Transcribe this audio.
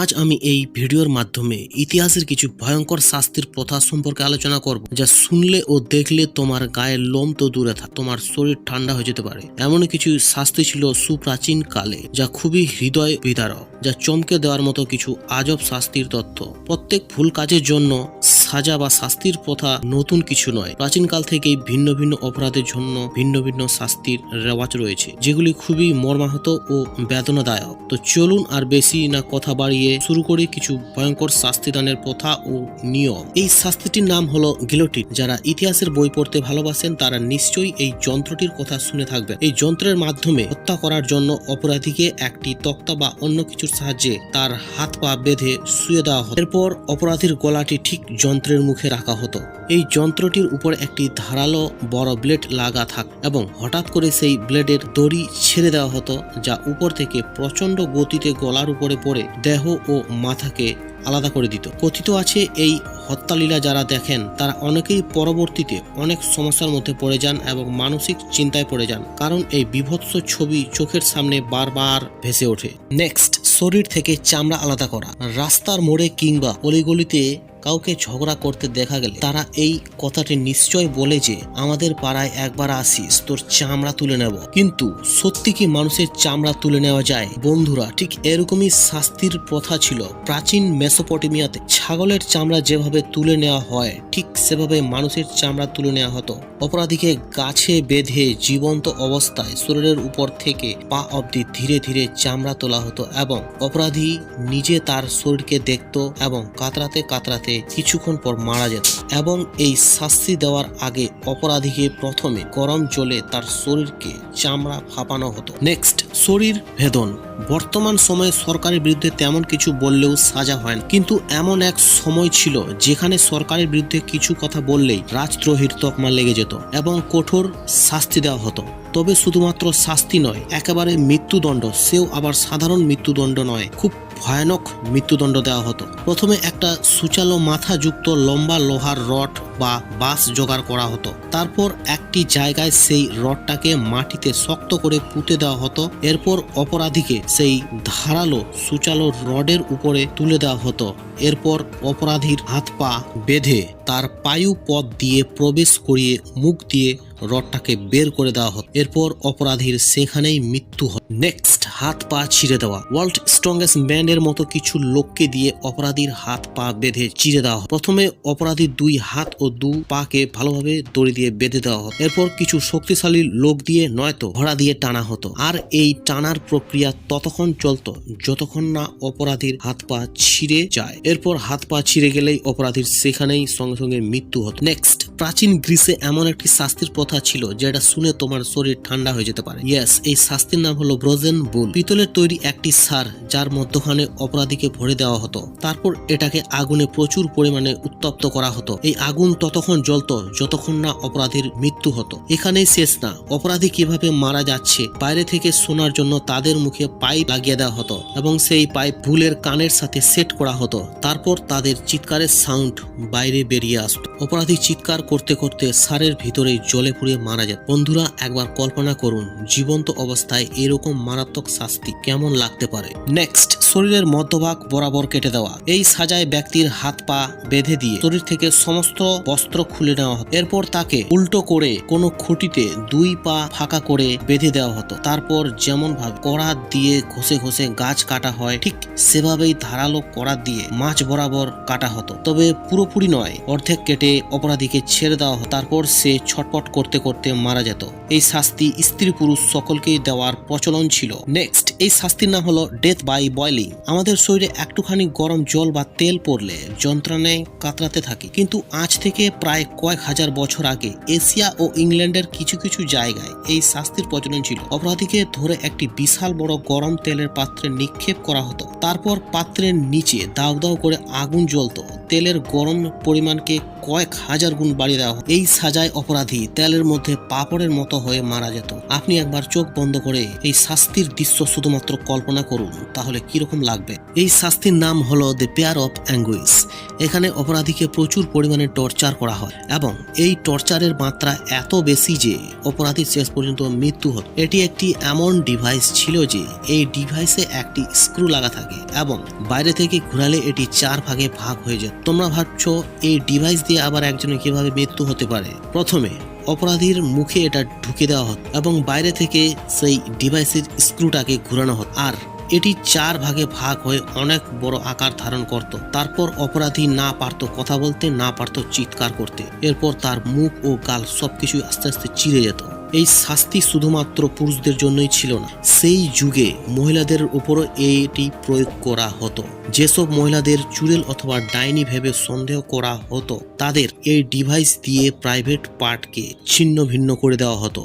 আজ আমি এই ভিডিওর মাধ্যমে ইতিহাসের কিছু ভয়ঙ্কর শাস্তির প্রথা সম্পর্কে আলোচনা করব, যা শুনলে ও দেখলে তোমার গায়ের লোম তো দূরে থাক, তোমার শরীর ঠান্ডা হয়ে যেতে পারে। এমন কিছু শাস্তি ছিল সুপ্রাচীন কালে, যা খুবই হৃদয় বিদারক, যা চমকে দেওয়ার মতো কিছু আজব শাস্তির তথ্য প্রত্যেক ভুল কাজের জন্য সাজা বা শাস্তির প্রথা নতুন কিছু নয়। প্রাচীনকাল থেকেই ভিন্ন ভিন্ন অপরাধের জন্য ভিন্ন ভিন্ন শাস্তির রেওয়াজ রয়েছে, যেগুলি খুবই মর্মাহত ও বেদনাদায়ক। তো চলুন আর বেশি না কথা বাড়িয়ে শুরু করে কিছু ভয়ঙ্কর শাস্তিদানের প্রথা ও নিয়ম। এই শাস্তিটির নাম হলো গিলোটিন। যারা ইতিহাসের বই পড়তে ভালোবাসেন, তারা নিশ্চয়ই এই যন্ত্রটির কথা শুনে থাকবেন। এই যন্ত্রের মাধ্যমে হত্যা করার জন্য অপরাধীকে একটি তক্তা বা অন্য কিছুর সাহায্যে তার হাত পা বেঁধে শুয়ে দেওয়া হতো এরপর অপরাধীর গলাটি ঠিক যন্ত্রের মুখে রাখা হতো। এই যন্ত্রটির উপর একটি ধারালো বড় ব্লেড লাগা থাক এবং হঠাৎ করে সেই ব্লেডের দড়ি ছেড়ে দেওয়া হতো, যা উপর থেকে প্রচণ্ড গতিতে গলার উপরে পড়ে দেহ ও মাথাকে আলাদা করে দিত। কথিত আছে, এই হত্যালীলা যারা দেখেন, তারা অনেকেই পরবর্তীতে অনেক সমস্যার মধ্যে পড়ে যান এবং মানসিক চিন্তায় পড়ে যান, কারণ এই বিভৎস ছবি চোখের সামনে বারবার ভেসে ওঠে। নেক্সট, শরীর থেকে চামড়া আলাদা করা। রাস্তার মোড়ে কিংবা অলিগলিতে কাউকে ঝগড়া করতে দেখা গেলে তারা এই কথাটি নিশ্চয় বলে যে, আমাদের পাড়ায় একবার আসিস, তোর চামড়া তুলে নেব। কিন্তু সত্যি কি মানুষের চামড়া তুলে নেওয়া যায়? বন্ধুরা, ঠিক এরকমই শাস্তির প্রথা ছিল। প্রাচীন মেসোপটেমিয়াতে ছাগলের চামড়া যেভাবে তুলে নেওয়া হয়, ঠিক সেভাবে মানুষের চামড়া তুলে নেওয়া হতো। অপরাধীকে গাছে বেঁধে জীবন্ত অবস্থায় শরীরের উপর থেকে পা অবধি ধীরে ধীরে চামড়া তোলা হতো এবং অপরাধী নিজে তার শরীরকে দেখত এবং কাতরাতে কাতরাতে কিছুক্ষণ পর মারা যেত এবং এই শাস্তি দেওয়ার আগে অপরাধীকে প্রথমে গরম জলে তার শরীরকে চামড়া ফাঁপানো হতো। নেক্সট শরীর ভেদন। বর্তমান সময়ে সরকারের বিরুদ্ধে তেমন কিছু বললেও সাজা হয় কিন্তু এমন এক সময় ছিল যেখানে সরকারের বিরুদ্ধে কিছু কথা বললেই রাজদ্রোহীর তকমা লেগে যেত এবং কঠোর শাস্তি দেওয়া হতো। তবে শুধুমাত্র শাস্তি নয়, একেবারে মৃত্যুদণ্ড, সেও আবার সাধারণ মৃত্যুদণ্ড নয়, খুব ভয়ানক মৃত্যুদণ্ড দেওয়া হতো। প্রথমে একটা সুচালো মাথাযুক্ত লম্বা লোহার রড বা বাঁশ জোগাড় করা হতো। তারপর একটি জায়গায় সেই রডটাকে মাটিতে শক্ত করে পুঁতে দেওয়া হতো। এরপর অপরাধীকে সেই ধারালো সুচালো রডের উপরে তুলে দেওয়া হতো। এরপর অপরাধীর হাত পা বেঁধে তার পায়ু পথ দিয়ে প্রবেশ করিয়ে মুখ দিয়ে রডটাকে বের করে দেওয়া হতো এরপর অপরাধীর সেখানেই মৃত্যু হয়। নেক্সট হাত পা ছিঁড়ে দেওয়া। ওয়ার্ল্ড স্ট্রংগেস্ট ম্যানের মতো কিছু লোককে দিয়ে অপরাধীর হাত পা বেঁধে চিড়ে দেওয়া হয়। প্রথমে অপরাধীর দুই হাত ও দু পাকে ভালোভাবে দড়ি দিয়ে বেঁধে দেওয়া হতো এরপর কিছু শক্তিশালী লোক দিয়ে নয়তো ঘোড়া দিয়ে টানা হতো। আর এই টানার প্রক্রিয়া ততক্ষণ চলতো যতক্ষণ না অপরাধীর হাত পা ছিঁড়ে যায়। এরপর হাত পা ছিঁড়ে গেলেই অপরাধীর সেখানেই সঙ্গে সঙ্গে মৃত্যু হতো। নেক্সট প্রাচীন গ্রিসে এমন একটি শাস্তির প্রথা ছিল যেটা শুনে তোমার শরীর ঠান্ডা হয়ে যেতে পারে। ইয়াস এই শাস্তির নাম হলো ব্রোজেন বুল পিতলের তৈরি একটি সার যার মধ্যখানে অপরাধীকে ভরে দেওয়া হতো। তারপর এটাকে আগুনে প্রচুর পরিমাণে উত্তপ্ত করা হতো। এই আগুন ততক্ষণ জ্বলত যতক্ষণ না অপরাধীর মৃত্যু হতো। এখানেই শেষ না। অপরাধী কীভাবে মারা যাচ্ছে, বাইরে থেকে শোনার জন্য তাদের মুখে পাইপ লাগিয়ে দেওয়া হতো এবং সেই পাইপ ভুলের কানের সাথে সেট করা হতো। তারপর তাদের চিৎকারের সাউন্ড বাইরে বেরিয়ে আসতো। অপরাধী চিৎকার করতে করতে সারের ভিতরে জলে পুড়ে মারা যায়। বন্ধুরা, একবার কল্পনা করুন, জীবন্ত অবস্থায় এরকম মারাত্মক শাস্তি কেমন লাগতে পারে? নেক্সট শরীরের মধ্যভাগ বরাবর কেটে দেওয়া। এই সাজায় ব্যক্তির হাত পা বেঁধে দিয়ে শরীর থেকে সমস্ত বস্ত্র খুলে নেওয়া হতো। এরপর তাকে উল্টো করে কোনো খুঁটিতে দুই পা ফাঁকা করে বেঁধে দেওয়া হতো। তারপর যেমন ভাবে কড়া দিয়ে ঘষে ঘষে গাছ কাটা হয়, ঠিক সেভাবেই ধারালো কড়া দিয়ে মাছ বরাবর কাটা হতো। তবে পুরোপুরি নয়, অর্ধেক কেটে অপরাধীকে ছেড়ে দেওয়া হতো তারপর সে ছটপট করতে করতে মারা যেত। এই শাস্তি স্ত্রী পুরুষ সকলকেই দেওয়ার প্রচলন ছিল। নেক্সট এই শাস্তির নাম হলো ডেথ বাই বয়লিং আমাদের শরীরে একটুখানি গরম জল বা তেল পড়লে যন্ত্রণায় কাতরাতে থাকে। কিন্তু আজ থেকে প্রায় কয়েক হাজার বছর আগে এশিয়া ও ইংল্যান্ডের কিছু কিছু জায়গায় এই শাস্তির প্রচলন ছিল। অপরাধীকে ধরে একটি বিশাল বড় গরম তেলের পাত্রে নিক্ষেপ করা হতো। তারপর পাত্রের নিচে দাউ দাউ করে আগুন জ্বলতো। তেলের গরম পরিমাণকে কয়েক হাজার গুণ বাড়িয়ে দেওয়া এই সাজায় অপরাধী তেলের মধ্যে পাপড়ের মতো হয়ে মারা যেত। আপনি একবার চোখ বন্ধ করে এই শাস্তির দৃশ্য শুধুমাত্র কল্পনা করুন, তাহলে কীরকম লাগবে? এই শাস্তির নাম হলো দ্য পেয়ার অফ অ্যাঙ্গুইস এখানে অপরাধীকে প্রচুর পরিমাণে টর্চার করা হয় এবং এই টর্চারের মাত্রা এত বেশি যে অপরাধীর শেষ পর্যন্ত মৃত্যু হতো। এটি একটি এমন ডিভাইস ছিল যে এই ডিভাইসে একটি স্ক্রু লাগা থাকে এবং বাইরে থেকে ঘোরালে এটি চার ভাগে ভাগ হয়ে যায়। তোমরা ভাবছ, এই ডিভাইস দিয়ে আবার একজনের কীভাবে মৃত্যু হতে পারে? প্রথমে, অপরাধীর মুখে এটা ঢুকে দেওয়া হতো এবং বাইরে থেকে সেই ডিভাইসের স্ক্রুটাকে ঘোরানো হতো। আর এটি চার ভাগে ভাগ হয়ে অনেক বড় আকার ধারণ করত। তারপর অপরাধী না পারতো কথা বলতে, না পারতো চিৎকার করতে। এরপর তার মুখ ও গাল সবকিছু আস্তে আস্তে চিরে যেত। এই শাস্তি শুধুমাত্র পুরুষদের জন্যই ছিল না, সেই যুগে মহিলাদের উপরও এটি প্রয়োগ করা হতো। যেসব মহিলাদের চুড়েল অথবা ডাইনি ভেবে সন্দেহ করা হতো, তাদের এই ডিভাইস দিয়ে প্রাইভেট পার্টকে ছিন্ন ভিন্ন করে দেওয়া হতো।